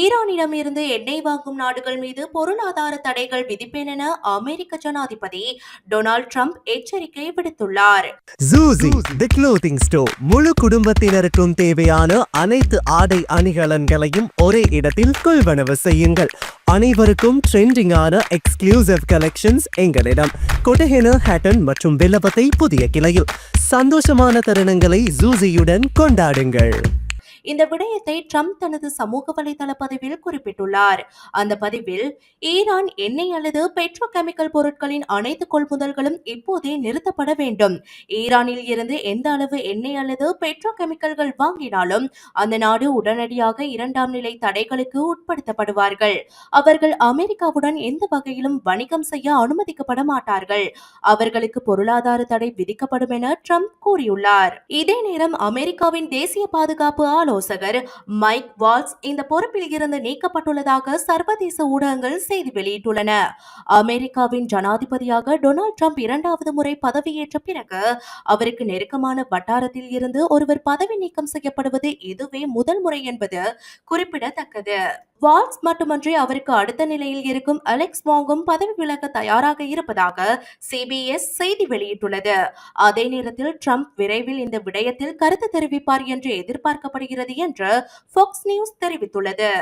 ஈரானிடம் இருந்து எண்ணெய் வாங்கும் நாடுகள் மீது பொருளாதார தடைகள் விதிப்பேன் என அமெரிக்க ஜனாதிபதி டொனால்ட் ட்ரம்ப் எச்சரிக்கை விடுத்துள்ளார். ஜூசி தி க்ளோதிங் ஸ்டோர் முழு குடும்பத்தினருக்கும் தேவையான அனைத்து ஆடை அணிகலன்களையும் ஒரே இடத்தில் கொள்வனவு செய்யுங்கள். அனைவருக்கும் ட்ரெண்டிங்கான எக்ஸ்க்ளூசிவ் கலெக்ஷன்ஸ் எங்களிடம். கொட்டஹென ஹேட்டன் மற்றும் வில்லபத்தை புதிய கிளையில். சந்தோஷமான தருணங்களை ஜூசியுடன் கொண்டாடுங்கள். இந்த விடயத்தை ட்ரம்ப் தனது சமூக வலைதள பதிவில் குறிப்பிட்டுள்ளார். அந்த பதிவில் ஈரான் எண்ணெய் அல்லது பெட்ரோ கெமிக்கல் பொருட்களின் அனைத்து கொள்முதல்களும் இப்போதே நிறுத்தப்பட வேண்டும். ஈரானில் இருந்து எந்த அளவு எண்ணெய் அல்லது பெட்ரோ கெமிக்கல்கள் வாங்கினாலும் அந்த நாடு உடனடியாக இரண்டாம் நிலை தடைகளுக்கு உட்படுத்தப்படுவார்கள். அவர்கள் அமெரிக்காவுடன் எந்த வகையிலும் வணிகம் செய்ய அனுமதிக்கப்பட மாட்டார்கள். அவர்களுக்கு பொருளாதார தடை விதிக்கப்படும் என ட்ரம்ப் கூறியுள்ளார். இதே நேரம் அமெரிக்காவின் தேசிய பாதுகாப்பு ஆலோசகர் மைக் வால்ஸ் இந்த பொறுப்பில் இருந்து நீக்கப்பட்டுள்ளதாக சர்வதேச ஊடகங்கள் செய்தி வெளியிட்டுள்ளன. அமெரிக்காவின் ஜனாதிபதியாக டொனால்ட் ட்ரம்ப் இரண்டாவது முறை பதவியேற்ற பிறகு அவருக்கு நெருக்கமான வட்டாரத்தில் இருந்து ஒருவர் பதவி நீக்கம் செய்யப்படுவது இதுவே முதல் முறை என்பது குறிப்பிடத்தக்கது. வால்ஸ் மட்டுமன்றி அவருக்கு அடுத்த நிலையில் இருக்கும் அலெக்ஸ் வாங்கும் பதவி விலக தயாராக இருப்பதாக சிபிஎஸ் செய்தி வெளியிட்டுள்ளது. அதே நேரத்தில் ட்ரம்ப் விரைவில் இந்த விடயத்தில் கருத்து தெரிவிப்பார் என்று எதிர்பார்க்கப்படுகிறது என்று ஃபாக்ஸ் நியூஸ் தெரிவித்துள்ளது.